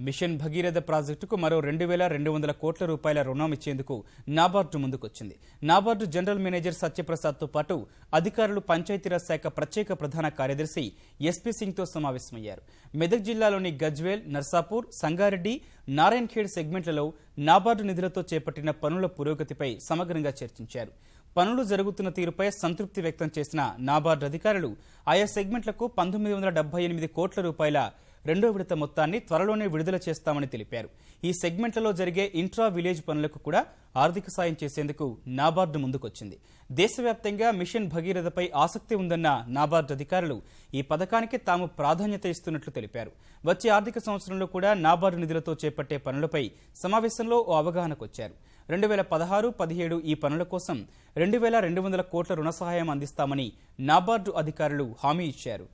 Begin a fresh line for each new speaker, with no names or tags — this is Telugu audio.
మిషన్ భగీరథ ప్రాజెక్టుకు మరో రెండు వేల రెండు వందల కోట్ల రూపాయల రుణం ఇచ్చేందుకు నాబార్డు ముందుకొచ్చింది. నాబార్డు జనరల్ మేనేజర్ సత్యప్రసాద్తో పాటు అధికారులు పంచాయతీరాజ్ శాఖ ప్రత్యేక ప్రధాన కార్యదర్శి ఎస్పీ సింగ్తో సమావేశమయ్యారు. మెదక్ జిల్లాలోని గజ్వేల్ నర్సాపూర్ సంగారెడ్డి నారాయణఖేడ్ సెగ్మెంట్లలో నాబార్డు నిధులతో చేపట్టిన పనుల పురోగతిపై సమగ్రంగా చర్చించారు. పనులు జరుగుతున్న తీరుపై సంతృప్తి వ్యక్తం చేసిన నాబార్డు అధికారులు ఆయా సెగ్మెంట్లకు పంతొమ్మిది వందల డెబ్బై ఎనిమిది కోట్ల రూపాయల రెండో విడత మొత్తాన్ని త్వరలోనే విడుదల చేస్తామని తెలిపారు. ఈ సెగ్మెంట్లలో జరిగే ఇంట్రా విలేజ్ పనులకు కూడా ఆర్థిక సాయం చేసేందుకు నాబార్డు ముందుకొచ్చింది. దేశవ్యాప్తంగా మిషన్ భగీరథపై ఆసక్తి ఉందన్న నాబార్డు అధికారులు ఈ పథకానికి తాము ప్రాధాన్యత ఇస్తున్నట్లు తెలిపారు. వచ్చే ఆర్థిక సంవత్సరంలో కూడా నాబార్డు నిధులతో చేపట్టే పనులపై సమావేశంలో ఓ అవగాహనకొచ్చారు. రెండు వేల పదహారు పదిహేడు ఈ పనుల కోసం రెండు వేల రెండు వందల కోట్ల రుణ సహాయం అందిస్తామని నాబార్డు అధికారులు హామీ ఇచ్చారు.